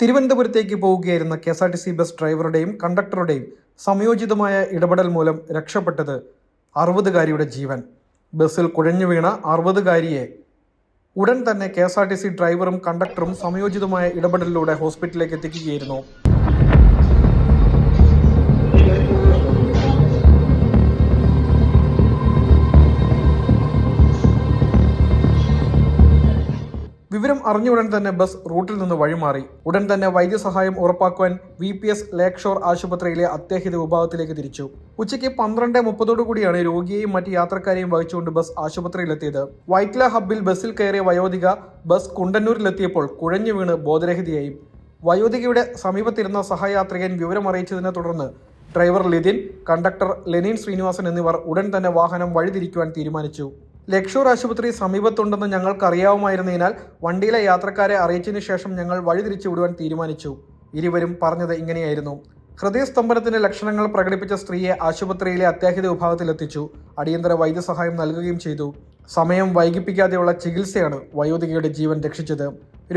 തിരുവനന്തപുരത്തേക്ക് പോവുകയായിരുന്ന K S R T C bus ഡ്രൈവറുടെയും കണ്ടക്ടറുടെയും സംയോജിതമായ ഇടപെടൽ മൂലം രക്ഷപ്പെട്ടത് അറുപതുകാരിയുടെ ജീവൻ. ബസ്സിൽ കുഴഞ്ഞു വീണ അറുപതുകാരിയെ ഉടൻ തന്നെ K S R T C ഡ്രൈവറും കണ്ടക്ടറും സംയോജിതമായ ഇടപെടലിലൂടെ ഹോസ്പിറ്റലിലേക്ക് എത്തിക്കുകയായിരുന്നു. വിവരം അറിഞ്ഞ ഉടൻ തന്നെ ബസ് റൂട്ടിൽ നിന്ന് വഴിമാറി. ഉടൻ തന്നെ വൈദ്യസഹായം ഉറപ്പാക്കുവാൻ V P S lake shore ആശുപത്രിയിലെ അത്യാഹിത വിഭാഗത്തിലേക്ക് തിരിച്ചു. ഉച്ചയ്ക്ക് പന്ത്രണ്ട് മുപ്പതോടുകൂടിയാണ് രോഗിയെയും മറ്റ് യാത്രക്കാരെയും വഹിച്ചുകൊണ്ട് ബസ് ആശുപത്രിയിലെത്തിയത്. വൈറ്റ്ല ഹബ്ബിൽ ബസ്സിൽ കയറിയ വയോധിക ബസ് കുണ്ടന്നൂരിലെത്തിയപ്പോൾ കുഴഞ്ഞു വീണ് ബോധരഹിതയായി. വയോധികയുടെ സമീപത്തിരുന്ന സഹയാത്രികൻ വിവരം അറിയിച്ചതിനെ തുടർന്ന് ഡ്രൈവർ ലിതിൻ കണ്ടക്ടർ ലെനിൻ ശ്രീനിവാസൻ എന്നിവർ ഉടൻ തന്നെ വാഹനം വഴിതിരിക്കുവാൻ തീരുമാനിച്ചു. ലക്ഷൂർ ആശുപത്രി സമീപത്തുണ്ടെന്ന് ഞങ്ങൾക്കറിയാവുമായിരുന്നതിനാൽ വണ്ടിയിലെ യാത്രക്കാരെ അറിയിച്ചതിനു ശേഷം ഞങ്ങൾ വഴിതിരിച്ചു വിടുവാൻ തീരുമാനിച്ചു. ഇരുവരും പറഞ്ഞത് ഇങ്ങനെയായിരുന്നു. ഹൃദയസ്തംഭനത്തിന്റെ ലക്ഷണങ്ങൾ പ്രകടിപ്പിച്ച സ്ത്രീയെ ആശുപത്രിയിലെ അത്യാഹിത വിഭാഗത്തിൽ എത്തിച്ചു അടിയന്തര വൈദ്യസഹായം നൽകുകയും ചെയ്തു. സമയം വൈകിപ്പിക്കാതെയുള്ള ചികിത്സയാണ് വയോധികയുടെ ജീവൻ രക്ഷിച്ചത്.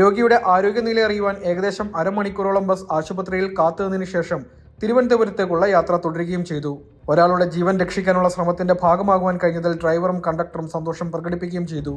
രോഗിയുടെ ആരോഗ്യനില അറിയുവാൻ ഏകദേശം അരമണിക്കൂറോളം ബസ് ആശുപത്രിയിൽ കാത്തുനിന്നതിനു ശേഷം തിരുവനന്തപുരത്തേക്കുള്ള യാത്ര തുടരുകയും ചെയ്തു. ഒരാളുടെ ജീവൻ രക്ഷിക്കാനുള്ള ശ്രമത്തിന്റെ ഭാഗമാകുവാൻ കഴിഞ്ഞതിൽ ഡ്രൈവറും കണ്ടക്ടറും സന്തോഷം പ്രകടിപ്പിക്കുകയും ചെയ്തു.